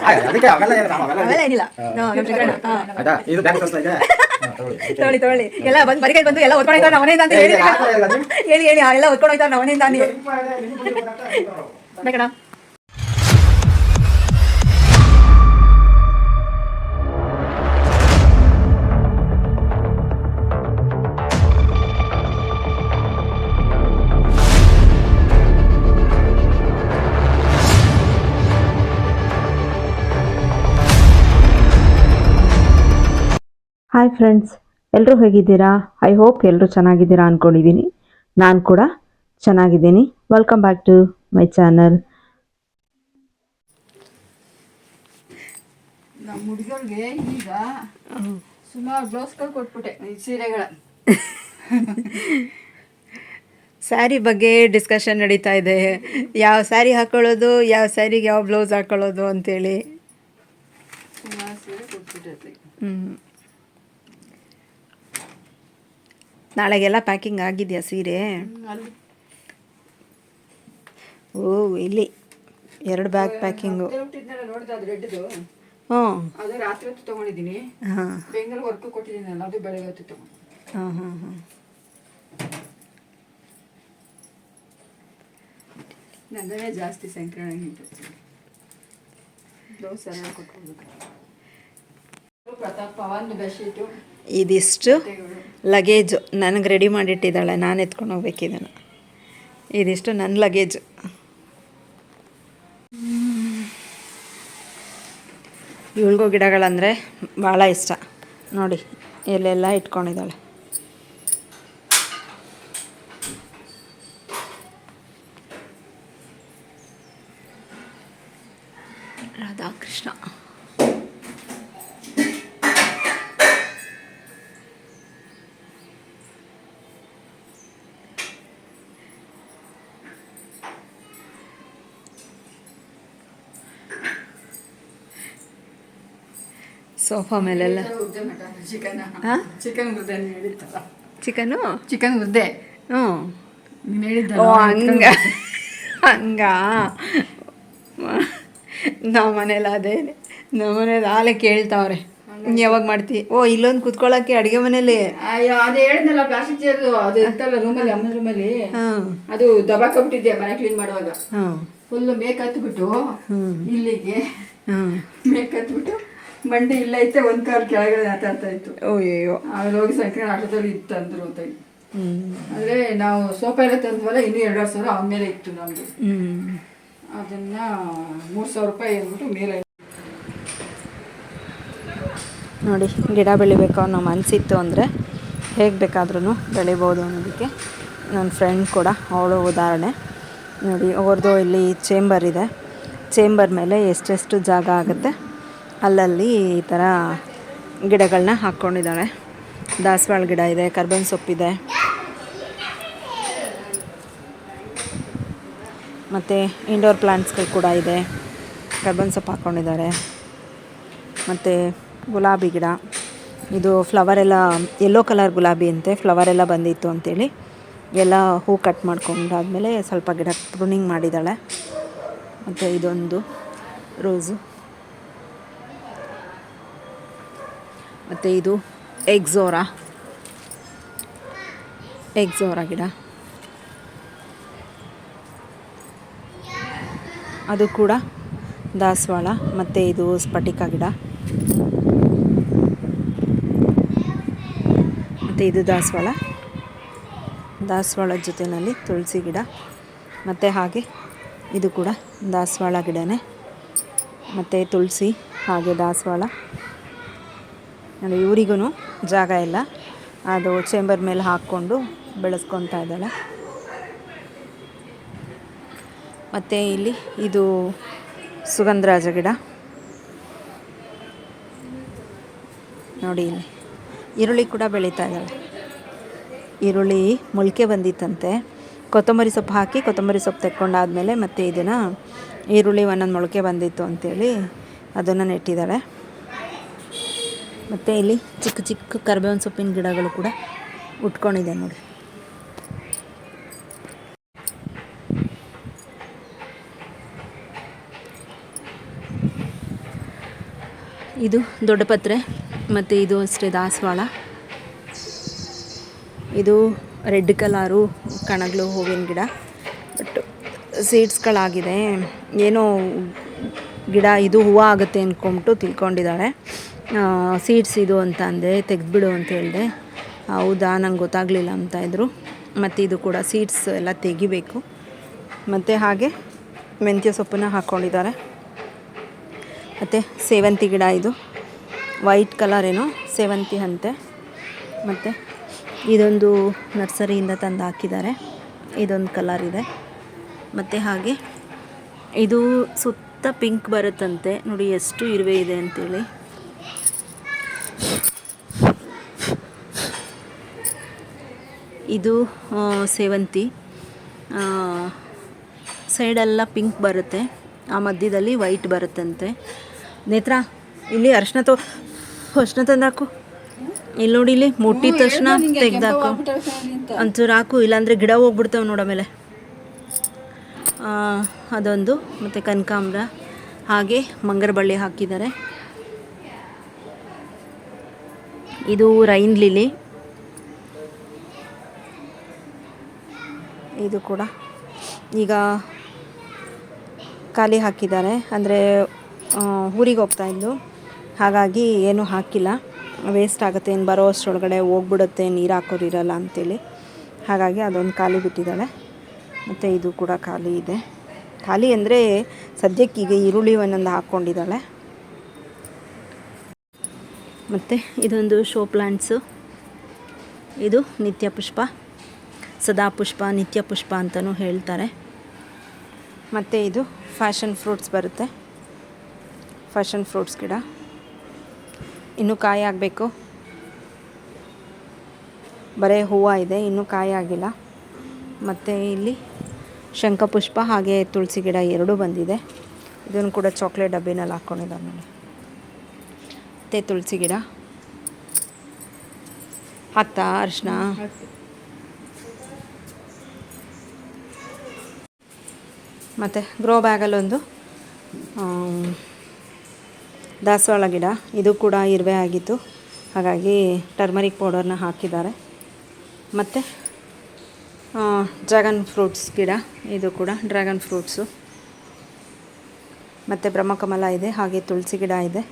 ಆಯ್ತು, ಅದಕ್ಕೆ ಅವೆಲ್ಲ ಏನು ನಾವು ಅವೆಲ್ಲ ಅವೆಲ್ಲ ಏನಿಲ್ಲ. ಹಾ, ನಮ್ ಶಂಕರಣ್ಣ ಹಾ. ಆಯ್ತಾ ಇದು ಬ್ಯಾಂಕ್ ಕಳಿಸ್ತಾ ಇದೆ? ಹಾ, ತಗೊಳ್ಳಿ. ತಗೊಳ್ಳಿ ತಗೊಳ್ಳಿ. ಎಲ್ಲ ಬಂದು ಬರಿಗೈ ಬಂದು ಎಲ್ಲ ಒತ್ಕೊಂಡು ಹೋಯ್ತಾರೆ ನಮ್ಮನೆಯಿಂದ ಅಂತ ಹೇಳಿ. ಏ, ಹಾಕ್ತಾ ಇಲ್ಲ ನೀವು? ಹೇಳಿ ಹೇಳಿ ಎಲ್ಲ ಒತ್ಕೊಂಡು ಹೋಯ್ತಾರೆ ನಮ್ಮನೆಯಿಂದ ನೀವು ಬೇಕಣ್ಣ ಹಾಯ್ ಫ್ರೆಂಡ್ಸ್ ಎಲ್ಲರೂ ಹೇಗಿದ್ದೀರಾ? ಐ ಹೋಪ್ ಎಲ್ಲರೂ ಚೆನ್ನಾಗಿದ್ದೀರಾ ಅಂದ್ಕೊಂಡಿದ್ದೀನಿ ನಾನು ಕೂಡ ಚೆನ್ನಾಗಿದ್ದೀನಿ. Welcome back to my channel ನಮ್ಮ ಹುಡುಗರಿಗೆ ಈಗ ಸುಮಾರು ಬ್ಲೌಸ್ಗಳು ಕೊಟ್ಬಿಟ್ಟೆ ಈ ಸೀರೆಗಳ. ಸ್ಯಾರಿ ಬಗ್ಗೆ ಡಿಸ್ಕಷನ್ ನಡೀತಾ ಇದೆ. ಯಾವ ಸ್ಯಾರಿ ಹಾಕೊಳ್ಳೋದು ಯಾವ ಸ್ಯಾರಿಗೆ ಯಾವ ಬ್ಲೌಸ್ ಹಾಕೊಳ್ಳೋದು ಅಂತೇಳಿ. ಸುಮಾರು ಸೀರೆ ಕೊಟ್ಬಿಟ್ಟೈತೆ ಹ್ಞೂ ನಾಳೆಗೆಲ್ಲ ಪ್ಯಾಕಿಂಗ್ ಆಗಿದೆಯಾ ಸೀರೆ? ಓ ಇಲ್ಲಿ. ಎರಡು ಬ್ಯಾಗ್ ಪ್ಯಾಕಿಂಗು ಹ್ಞೂ. ಅದು ರಾತ್ರಿ ತೊಗೊಂಡಿದ್ದೀನಿ. ಹಾಂ. ಬೆಂಗಳೂರು ವರ್ಕು ಕೊಟ್ಟಿದ್ದೀನಲ್ಲ ಅದು ಬೆಳಗ್ಗೆ ಹೊತ್ತು ತೊಗೊಂಡು. ಹಾಂ ಹಾಂ ಹಾಂ ನಂದನೇ ಜಾಸ್ತಿ ಸಂಕ್ರಮಣ ಬ್ಲೌಸ್ ಎಲ್ಲ ಬೆಡ್ಶೀಟು ಇದಿಷ್ಟು. ಲಗೇಜು ನನಗೆ ರೆಡಿ ಮಾಡಿಟ್ಟಿದ್ದಾಳೆ. ನಾನು ಎತ್ಕೊಂಡು ಹೋಗ್ಬೇಕಿದನ್ನು ಇದಿಷ್ಟು ನನ್ನ ಲಗೇಜು. ಇವಳಿಗೂ ಗಿಡಗಳಂದರೆ ಭಾಳ ಇಷ್ಟ. ನೋಡಿ ಎಲ್ಲೆಲ್ಲ ಇಟ್ಕೊಂಡಿದ್ದಾಳೆ. ಸೋಫಾ ಮೇಲೆಲ್ಲ. ಚಿಕನ್ ಚಿಕನ್ ಚಿಕನ್ ಮುದ್ದೆ ಹ್ಞೂ. ಓ ಹಂಗ. ಹಂಗ. ನಮ್ಮ ಮನೇಲಿ ಅದೇ. ನಮ್ಮ ಮನೇಲಿ ಆಲೆ ಕೇಳ್ತಾವ್ರೆ. ಯಾವಾಗ ಮಾಡ್ತಿ ಓ ಇಲ್ಲೊಂದು ಕುತ್ಕೊಳ್ಳೋಕೆ ಅಡುಗೆ ಮನೇಲಿ. ಅಯ್ಯೋ ಅದು ಹೇಳಿದ್ನಲ್ಲ ಪ್ಲಾಸ್ಟಿಕ್ ಚೇರ್ ಅದು ಇರ್ತಲ್ಲ ರೂಮಲ್ಲಿ ಅಮ್ಮನ ರೂಮಲ್ಲಿ? ಹಾಂ ಅದು ದಬಾಕೊಬಿಟ್ಟಿದ್ದೆ ಮನೆ ಕ್ಲೀನ್ ಮಾಡುವಾಗ? ಹಾಂ ಫುಲ್ ಮೇಕ್ ಹತ್ಬಿಟ್ಟು ಇಲ್ಲಿಗೆ ಹಾಂ ಮೇಕ್ ಹತ್ಬಿಟ್ಟು ಮಂಡಿ ಇಲ್ಲ ಐತೆ ಒಂದ್ ಕಾರ್ ಕೆಳಗಡೆ ಆಟಾಡ್ತಾ ಇತ್ತು. ಅಯ್ಯೋ ಆಮೇಲೆ ಹೋಗಿ ಸಂಕ್ರಾಂತಿ ಆಟೋದಲ್ಲಿ ಇತ್ತು ಅಂದ್ರು ಅಂತ ಅಂದ್ರೆ ನಾವು ಸೋಫಾ ಎಲ್ಲ ತಂದ್ವಲ್ಲ ಇನ್ನೂ ಎರಡು ಸಾವಿರ ಆಮೇಲೆ ಮೇಲೆ ಇತ್ತು ನಮ್ದು. ಅದನ್ನ ಮೂರ್ ಸಾವಿರ ರೂಪಾಯಿ ಅಂದ್ಬಿಟ್ಟು ಮೇಲೆ ನೋಡಿ ಗಿಡ ಬೆಳಿಬೇಕು ಅನ್ನೋ ಮನಸ್ಸಿತ್ತು ಅಂದರೆ ಹೇಗೆ ಬೇಕಾದ್ರೂ ಬೆಳಿಬೋದು ಅನ್ನೋದಕ್ಕೆ. ನನ್ನ ಫ್ರೆಂಡ್ ಕೂಡ ಅವಳು ಉದಾಹರಣೆ. ನೋಡಿ ಅವ್ರದ್ದು ಇಲ್ಲಿ ಚೇಂಬರ್ ಇದೆ. ಚೇಂಬರ್ ಮೇಲೆ ಎಷ್ಟೆಷ್ಟು ಜಾಗ ಆಗುತ್ತೆ? ಅಲ್ಲಲ್ಲಿ ಈ ಥರ ಗಿಡಗಳನ್ನ ಹಾಕ್ಕೊಂಡಿದ್ದಾಳೆ. ದಾಸವಾಳ ಗಿಡ ಇದೆ ಕರ್ಬೇವಿನ ಸೊಪ್ಪಿದೆ ಮತ್ತು ಇಂಡೋರ್ ಪ್ಲಾಂಟ್ಸ್ಗಳು ಕೂಡ ಇದೆ. ಕರ್ಬೇವಿನ ಸೊಪ್ಪು ಹಾಕ್ಕೊಂಡಿದ್ದಾರೆ. ಮತ್ತು ಗುಲಾಬಿ ಗಿಡ. ಇದು ಫ್ಲವರ್ ಎಲ್ಲ ಯೆಲ್ಲೋ ಕಲರ್ ಗುಲಾಬಿ ಅಂತೆ ಫ್ಲವರ್ ಎಲ್ಲ ಬಂದಿತ್ತು ಅಂತೇಳಿ ಎಲ್ಲ ಹೂ ಕಟ್ ಮಾಡ್ಕೊಂಡಾದ್ಮೇಲೆ ಸ್ವಲ್ಪ ಗಿಡ ಪ್ರೂನಿಂಗ್ ಮಾಡಿದ್ದಾಳೆ. ಮತ್ತು ಇದೊಂದು ರೋಸು ಮತ್ತು ಇದು ಎಗ್ಝೋರಾ ಎಗ್ಝೋರಾ ಗಿಡ. ಅದು ಕೂಡ ದಾಸವಾಳ ಮತ್ತು ಇದು ಸ್ಫಟಿಕ ಗಿಡ. ಮತ್ತು ಇದು ದಾಸವಾಳ. ದಾಸವಾಳದ ಜೊತೆಯಲ್ಲಿ ತುಳಸಿ ಗಿಡ. ಮತ್ತು ಹಾಗೆ ಇದು ಕೂಡ ದಾಸವಾಳ ಗಿಡನೇ. ಮತ್ತು ತುಳಸಿ ಹಾಗೆ ದಾಸವಾಳ. ನೋಡಿ ಇವರಿಗೂ ಜಾಗ ಇಲ್ಲ. ಅದು ಚೇಂಬರ್ ಮೇಲೆ ಹಾಕ್ಕೊಂಡು ಬೆಳೆಸ್ಕೊತಾ ಇದ್ದಾಳೆ. ಮತ್ತು ಇಲ್ಲಿ ಇದು ಸುಗಂಧರಾಜ ಗಿಡ. ನೋಡಿ ಇಲ್ಲಿ. ಈರುಳ್ಳಿ ಕೂಡ ಬೆಳೀತಾ ಇದ್ದಾಳೆ. ಈರುಳ್ಳಿ ಮೊಳಕೆ ಬಂದಿತ್ತಂತೆ. ಕೊತ್ತಂಬರಿ ಸೊಪ್ಪು ಹಾಕಿ ಕೊತ್ತಂಬರಿ ಸೊಪ್ಪು ತೆಕ್ಕೊಂಡಾದಮೇಲೆ ಮತ್ತು ಇದನ್ನು ಈರುಳ್ಳಿ ಒಂದೊಂದು ಮೊಳಕೆ ಬಂದಿತ್ತು ಅಂಥೇಳಿ ಅದನ್ನು ನೆಟ್ಟಿದ್ದಾಳೆ ಮತ್ತು ಇಲ್ಲಿ ಚಿಕ್ಕ ಚಿಕ್ಕ ಕರಿಬೇವಿನ ಸೊಪ್ಪಿನ ಗಿಡಗಳು ಕೂಡ ಉಟ್ಕೊಂಡಿದೆ ನೋಡಿ. ಇದು ದೊಡ್ಡ ಪತ್ರೆ, ಮತ್ತು ಇದು ಅಷ್ಟೇ ದಾಸವಾಳ. ಇದು ರೆಡ್ ಕಲರು ಕಣಗಳು ಹೂವಿನ ಗಿಡ. ಬಟ್ ಸೀಡ್ಸ್ಗಳಾಗಿದೆ ಏನೋ ಗಿಡ ಇದು ಹೂವು ಆಗುತ್ತೆ ಅಂದ್ಕೊಂಬಿಟ್ಟು ತಿಳ್ಕೊಂಡಿದ್ದಾಳೆ ಸೀಡ್ಸ್ ಇದು ಅಂತ ಅಂದೆ, ತೆಗೆದುಬಿಡು ಅಂತ ಹೇಳಿದೆ. ಹೌದಾ, ನಂಗೆ ಗೊತ್ತಾಗಲಿಲ್ಲ ಅಂತ ಇದ್ದರು ಮತ್ತು ಇದು ಕೂಡ ಸೀಡ್ಸ್ ಎಲ್ಲ ತೆಗಿಬೇಕು. ಮತ್ತು ಹಾಗೆ ಮೆಂತ್ಯ ಸೊಪ್ಪನ್ನ ಹಾಕ್ಕೊಂಡಿದ್ದಾರೆ ಮತ್ತು ಸೇವಂತಿ ಗಿಡ ಇದು. ವೈಟ್ ಕಲರ್ ಏನೋ, ಸೇವಂತಿ ಅಂತೆ. ಮತ್ತು ಇದೊಂದು ನರ್ಸರಿಯಿಂದ ತಂದು ಹಾಕಿದ್ದಾರೆ. ಇದೊಂದು ಕಲರ್ ಇದೆ. ಮತ್ತು ಹಾಗೆ ಇದು ಸುತ್ತ ಪಿಂಕ್ ಬರುತ್ತಂತೆ. ನೋಡಿ ಎಷ್ಟು ಇರುವೆ ಇದೆ ಅಂತೇಳಿ. ಇದು ಸೇವಂತಿ. ಸೈಡೆಲ್ಲ ಪಿಂಕ್ ಬರುತ್ತೆ. ಆ ಮಧ್ಯದಲ್ಲಿ ವೈಟ್ ಬರುತ್ತಂತೆ. ನೇತ್ರ ಇಲ್ಲಿ ಅರ್ಶಿನ ತೋ ಅರ್ಶಿನ ತಂದಾಕು. ಇಲ್ಲಿ ನೋಡಿ ಇಲ್ಲಿ ಮುಟ್ಟಿದ ತಕ್ಷಣ ತೆಗ್ದಾಕು. ಒಂಚೂರು ಹಾಕು ಇಲ್ಲಾಂದರೆ ಗಿಡ ಹೋಗ್ಬಿಡ್ತಾವೆ ನೋಡ ಮೇಲೆ ಅದೊಂದು ಮತ್ತು ಕನಕಾಂಬ್ರ, ಹಾಗೆ ಮಂಗರ ಬಳ್ಳಿ ಹಾಕಿದ್ದಾರೆ. ಇದು ರೈನ್ ಲಿಲಿ ಇದು ಕೂಡ ಈಗ ಖಾಲಿ ಹಾಕಿದ್ದಾರೆ. ಅಂದರೆ ಊರಿಗೆ ಹೋಗ್ತಾ ಇದ್ದು ಹಾಗಾಗಿ ಏನೂ ಹಾಕಿಲ್ಲ. ವೇಸ್ಟ್ ಆಗುತ್ತೆ. ಏನು ಬರೋ ಅಷ್ಟರೊಳಗಡೆ ಹೋಗ್ಬಿಡುತ್ತೆ. ನೀರು ಹಾಕೋರು ಇರೋಲ್ಲ ಅಂತೇಳಿ. ಹಾಗಾಗಿ ಅದೊಂದು ಖಾಲಿ ಬಿಟ್ಟಿದ್ದಾಳೆ. ಮತ್ತು ಇದು ಕೂಡ ಖಾಲಿ ಇದೆ. ಖಾಲಿ ಅಂದರೆ ಸದ್ಯಕ್ಕೆ ಈಗ ಈರುಳ್ಳಿ ಒಂದೊಂದು ಹಾಕ್ಕೊಂಡಿದ್ದಾಳೆ ಮತ್ತು ಇದೊಂದು ಶೋ ಪ್ಲ್ಯಾಂಟ್ಸು ಇದು ನಿತ್ಯ ಪುಷ್ಪ, ಸದಾ ಪುಷ್ಪ, ನಿತ್ಯ ಪುಷ್ಪ ಅಂತಲೂ ಹೇಳ್ತಾರೆ. ಮತ್ತು ಇದು ಫ್ಯಾಷನ್ ಫ್ರೂಟ್ಸ್ ಬರುತ್ತೆ. ಫ್ಯಾಷನ್ ಫ್ರೂಟ್ಸ್ ಗಿಡ. ಇನ್ನೂ ಕಾಯಿ ಆಗಬೇಕು ಬರೀ ಹೂವು ಇದೆ, ಇನ್ನೂ ಕಾಯಿ ಆಗಿಲ್ಲ. ಮತ್ತು ಇಲ್ಲಿ ಶಂಖಪುಷ್ಪ ಹಾಗೆ ತುಳಸಿ ಗಿಡ ಎರಡೂ ಬಂದಿದೆ. ಇದನ್ನು ಕೂಡ ಚಾಕ್ಲೇಟ್ ಡಬ್ಬಿನಲ್ಲಿ ಹಾಕ್ಕೊಂಡಿದ್ದಾರೆ ನೋಡಿ. ಮತ್ತು ತುಳಸಿ ಗಿಡ. ಹತ್ತಾ ಅರ್ಶಿನ ಮತ್ತು ಗ್ರೋ ಬ್ಯಾಗಲ್ಲೊಂದು ದಾಸವಾಳ ಗಿಡ. ಇದು ಕೂಡ ಇರುವೆ ಆಗಿತ್ತು. ಹಾಗಾಗಿ ಟರ್ಮರಿಕ್ ಪೌಡರ್ನ ಹಾಕಿದ್ದಾರೆ. ಮತ್ತು ಡ್ರ್ಯಾಗನ್ ಫ್ರೂಟ್ಸ್ ಗಿಡ, ಇದು ಕೂಡ ಡ್ರ್ಯಾಗನ್ ಫ್ರೂಟ್ಸು. ಮತ್ತು ಬ್ರಹ್ಮಕಮಲ ಇದೆ, ಹಾಗೆ ತುಳಸಿ ಗಿಡ ಇದೆ.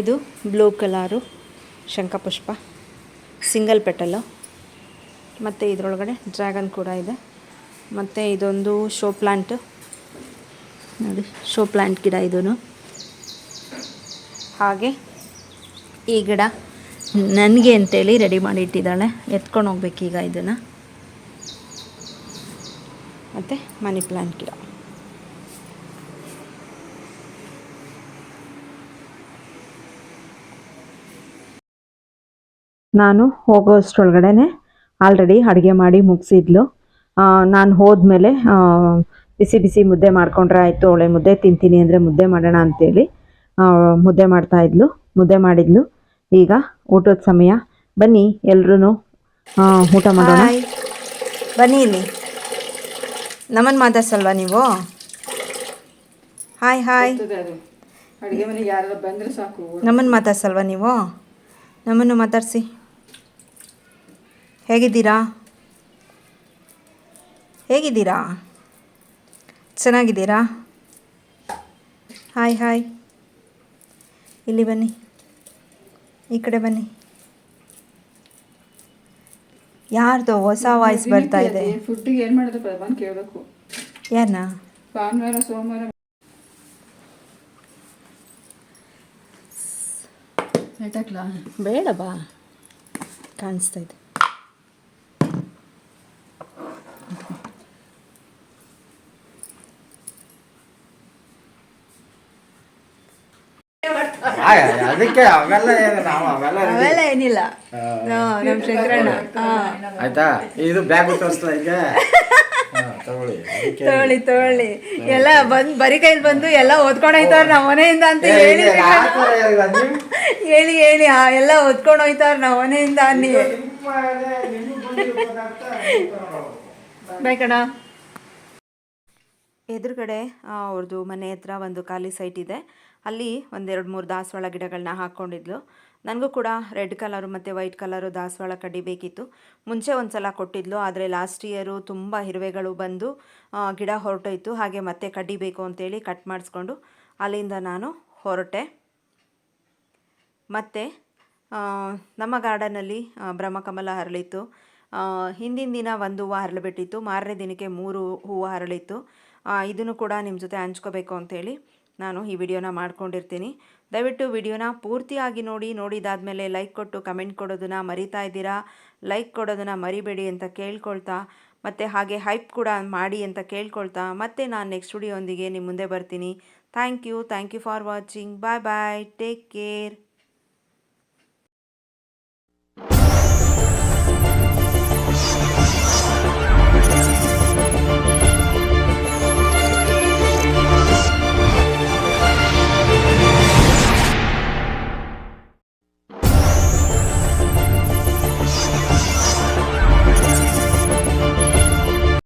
ಇದು ಬ್ಲೂ ಕಲರು ಶಂಖಪುಷ್ಪ, ಸಿಂಗಲ್ ಪೆಟಲು ಮತ್ತು ಇದರೊಳಗಡೆ ಡ್ರ್ಯಾಗನ್ ಕೂಡ ಇದೆ. ಮತ್ತು ಇದೊಂದು ಶೋ ಪ್ಲ್ಯಾಂಟು ನೋಡಿ, ಶೋ ಪ್ಲ್ಯಾಂಟ್ ಗಿಡ ಇದೂ ಹಾಗೆ ಈ ಗಿಡ. ನನಗೆ ಅಂತೇಳಿ ರೆಡಿ ಮಾಡಿ ಇಟ್ಟಿದ್ದಾಳೆ. ಎತ್ಕೊಂಡು ಹೋಗ್ಬೇಕೀಗ ಇದನ್ನು. ಮತ್ತು ಮನಿ ಪ್ಲಾಂಟ್ ಗಿಡ ನಾನು ಹೋಗೋ ಅಷ್ಟರೊಳಗಡೆ ಆಲ್ರೆಡಿ ಅಡುಗೆ ಮಾಡಿ ಮುಗಿಸಿದ್ಲು. ನಾನು ಹೋದ್ಮೇಲೆ ಬಿಸಿ ಬಿಸಿ ಮುದ್ದೆ ಮಾಡ್ಕೊಂಡ್ರೆ ಆಯಿತು ಅವಳೆ ಮುದ್ದೆ ತಿಂತೀನಿ ಅಂದರೆ ಮುದ್ದೆ ಮಾಡೋಣ ಅಂತೇಳಿ ಮುದ್ದೆ ಮಾಡ್ತಾಯಿದ್ಲು ಮುದ್ದೆ ಮಾಡಿದ್ಲು. ಈಗ ಊಟದ ಸಮಯ. ಬನ್ನಿ ಎಲ್ರೂ ಊಟ ಮಾಡೋಣ. ಬನ್ನಿ ಇಲ್ಲಿ. ನಮ್ಮನ್ನು ಮಾತಾಡ್ಸಲ್ವಾ ನೀವು? ಹಾಯ್ ಹಾಯ್ ಅಡುಗೆ ಮನೆಗೆ ಯಾರು ಬಂದರೆ ಸಾಕು. ನಮ್ಮನ್ನು ಮಾತಾಡ್ಸಲ್ವಾ ನೀವು? ನಮ್ಮನ್ನು ಮಾತಾಡಿಸಿ. ಹೇಗಿದ್ದೀರಾ? ಹೇಗಿದ್ದೀರಾ? ಚೆನ್ನಾಗಿದ್ದೀರಾ? ಹಾಯ್ ಹಾಯ್ ಇಲ್ಲಿ ಬನ್ನಿ. ಈ ಕಡೆ ಬನ್ನಿ. ಯಾರ್ದು ಹೊಸ ವಾಯ್ಸ್ ಬರ್ತಾ ಇದೆ? ಫುಡ್ಡಿಗೆ ಏನು ಮಾಡೋದು ಬಂದು ಕೇಳಬೇಕು. ಯಾರನ್ನ ಭಾನುವಾರ ಸೋಮವಾರ. ಬೇಡ ಬಾ ಕಾಣಿಸ್ತಾ ಇದೆ. ಅದಕ್ಕೆ ಅವೆಲ್ಲ ಏನು ನಾವು ಅವೆಲ್ಲ. ಅವೆಲ್ಲ ಏನಿಲ್ಲ. ನಮ್ಮ ಶಂಕರಣ್ಣ ಆಯ್ತಾ? ಇದು ಬ್ಯಾಗ್ ತೋರಿಸ್ತಾ ಈಗ ಹಾ, ತಗೊಳ್ಳಿ. ತಗೊಳ್ಳಿ ತಗೊಳ್ಳಿ. ಎಲ್ಲ ಬಂದ್ ಬರಿ ಕೈಲಿ ಬಂದು ಎಲ್ಲ ಓದ್ಕೊಂಡು ಹೋಯ್ತಾರ ನಮ್ಮ ಮನೆಯಿಂದ ಅಂತ ಹೇಳಿ ಇದೆ, ಹೇಳಿ ಹೇಳಿ. ಆ, ಎಲ್ಲ ಓದ್ಕೊಂಡು ಹೋಯ್ತಾರ ನಮ್ಮ ಮನೆಯಿಂದ ಅನ್ನಿ ಬೇಕಣ ಎದುರುಗಡೆ ಅವ್ರದ್ದು ಮನೆ ಹತ್ರ ಒಂದು ಖಾಲಿ ಸೈಟ್ ಇದೆ. ಅಲ್ಲಿ ಒಂದೆರಡು ಮೂರು ದಾಸವಾಳ ಗಿಡಗಳನ್ನ ಹಾಕ್ಕೊಂಡಿದ್ಲು ನನಗೂ ಕೂಡ ರೆಡ್ ಕಲರು ಮತ್ತು ವೈಟ್ ಕಲರು ದಾಸವಾಳ ಕಡ್ಡಿ ಬೇಕಿತ್ತು. ಮುಂಚೆ ಒಂದು ಸಲ ಕೊಟ್ಟಿದ್ಲು, ಆದರೆ ಲಾಸ್ಟ್ ಇಯರು ತುಂಬ ಇರುವೆಗಳು ಬಂದು ಗಿಡ ಹೊರಟೋಯ್ತು. ಹಾಗೆ ಮತ್ತೆ ಕಡ್ಡಿ ಬೇಕು ಅಂತೇಳಿ ಕಟ್ ಮಾಡಿಸ್ಕೊಂಡು ಅಲ್ಲಿಂದ ನಾನು ಹೊರಟೆ. ಮತ್ತು ನಮ್ಮ ಗಾರ್ಡನಲ್ಲಿ ಬ್ರಹ್ಮಕಮಲ ಹರಳಿತ್ತು. ಹಿಂದಿನ ದಿನ ಒಂದು ಹೂವು ಹರಳಿಬಿಟ್ಟಿತ್ತು. ಮಾರನೇ ದಿನಕ್ಕೆ ಮೂರು ಹೂವು ಹರಳಿತ್ತು. ಇದನ್ನು ಕೂಡ ನಿಮ್ಮ ಜೊತೆ ಹಂಚ್ಕೋಬೇಕು ಅಂತೇಳಿ ನಾನು ಈ ವಿಡಿಯೋನ ಮಾಡ್ಕೊಂಡಿರ್ತೀನಿ. ದಯವಿಟ್ಟು ವಿಡಿಯೋನ ಪೂರ್ತಿಯಾಗಿ ನೋಡಿ, ನೋಡಿದಾದ್ಮೇಲೆ ಲೈಕ್ ಕೊಟ್ಟು ಕಮೆಂಟ್ ಕೊಡೋದನ್ನ ಮರಿತಾ ಇದ್ದೀರಾ? ಲೈಕ್ ಕೊಡೋದನ್ನ ಮರಿಬೇಡಿ ಅಂತ ಕೇಳ್ಕೊಳ್ತಾ, ಮತ್ತು ಹಾಗೆ ಹೈಪ್ ಕೂಡ ಮಾಡಿ ಅಂತ ಕೇಳ್ಕೊಳ್ತಾ, ಮತ್ತೆ ನಾನು ನೆಕ್ಸ್ಟ್ ವಿಡಿಯೋಂದಿಗೆ ನಿಮ್ಮ ಮುಂದೆ ಬರ್ತೀನಿ. Thank you thank you for watching bye bye take care